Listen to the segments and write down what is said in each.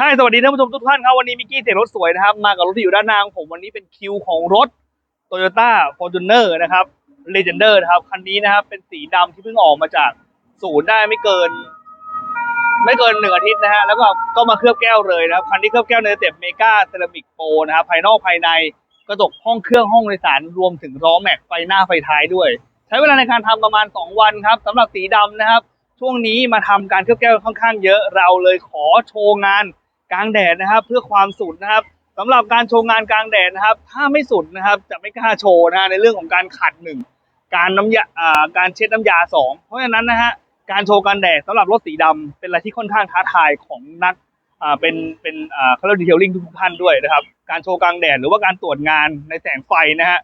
嗨สวัสดีท่านผู้ชมทุกท่านครับวันนี้มิกกี้เสียงรถสวยนะครับ มากับรถที่อยู่ด้านหน้าของผมวันนี้เป็นคิวของรถ Toyota Fortuner นะครับ Legender นะครับ คันนี้นะครับ เป็นสีดำที่เพิ่งออกมาจากศูนย์ได้ไม่เกิน ไม่เกินหนึ่งอาทิตย์นะฮะแล้วก็ก็มาเคลือบแก้วเลยนะครับ คันนี้เคลือบแก้วในสเต็ปเมกาเซรามิกโปนะครับภายนอกภายในกระจกห้องเครื่องห้องโดยสารรวมถึงล้อแม็กไฟหน้าไฟท้ายด้วย ใช้เวลาในการทำประมาณ 2 วันครับสำหรับสีดำนะครับ ช่วงนี้มาทำการเคลือบแก้วค่อนข้างเยอะเราเลยขอโชว์งาน กลางแดดนะครับ เพื่อความสุดนะครับสำหรับการโชว์งานกลางแดดนะครับ ถ้าไม่สุดนะครับ จะไม่กล้าโชว์นะในเรื่องของการขัดหนึ่งการน้ำยาอ่าการเช็ดน้ำยาสองเพราะฉะนั้นนะฮะการโชว์กลางแดดสำหรับรถสีดำเป็นอะไรที่ค่อนข้างท้าทายของนักอ่าเป็นเป็นอ่าเขาเรียกดีเทลลิ่งทุกท่านด้วยนะครับ การโชว์กลางแดดหรือว่าการตรวจงานในแสงไฟนะฮะ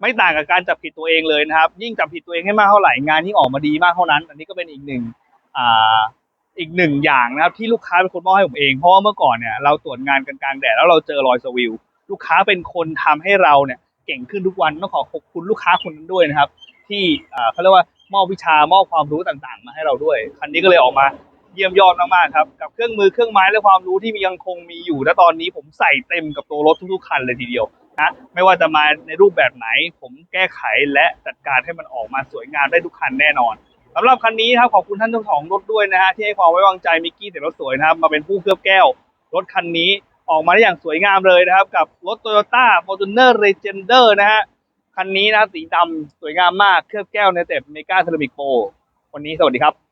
ไม่ต่างกับการจับผิดตัวเองเลยนะครับ ยิ่งจับผิดตัวเองให้มากเท่าไหร่งานยิ่งออกมาดีมากเท่านั้น อันนี้ก็เป็นอีกหนึ่ง อีกหนึ่งอย่างนะครับที่ลูกค้าเป็นคนมอบให้ผมเองเพราะว่าเมื่อก่อนเนี่ยเราตรวจงานกันกลางแดดแล้วเราเจอรอยสวิลลูกค้าเป็นคนทำให้เราเนี่ยเก่งขึ้นทุกวันต้องขอขอบคุณลูกค้าคนนั้นด้วยนะครับ ที่อ่าเขาเรียกว่ามอบวิชามอบความรู้ต่างๆ มาให้เราด้วย คันนี้ก็เลยออกมาเยี่ยมยอดมากๆครับกับเครื่องมือเครื่องไม้และความรู้ที่มียังคงมีอยู่และตอนนี้ผมใส่เต็มกับตัวรถทุกๆคันเลยทีเดียวนะไม่ว่าจะมาในรูปแบบไหน ผมแก้ไขและจัดการให้มันออกมาสวยงามได้ทุกคันแน่นอน สำหรับคันนี้นะครับขอบคุณท่านเจ้าของรถด้วยนะฮะที่ให้ความไว้วางใจมิกกี้แต่รถสวยนะครับมาเป็นผู้เคลือบแก้ว รถคันนี้ออกมาได้อย่างสวยงามเลยนะครับ กับรถ Toyota Fortuner Legender นะฮะคันนี้นะสีดำสวยงามมากเคลือบแก้วในเต็ปเมกาเซรามิกโปวันนี้สวัสดีครับ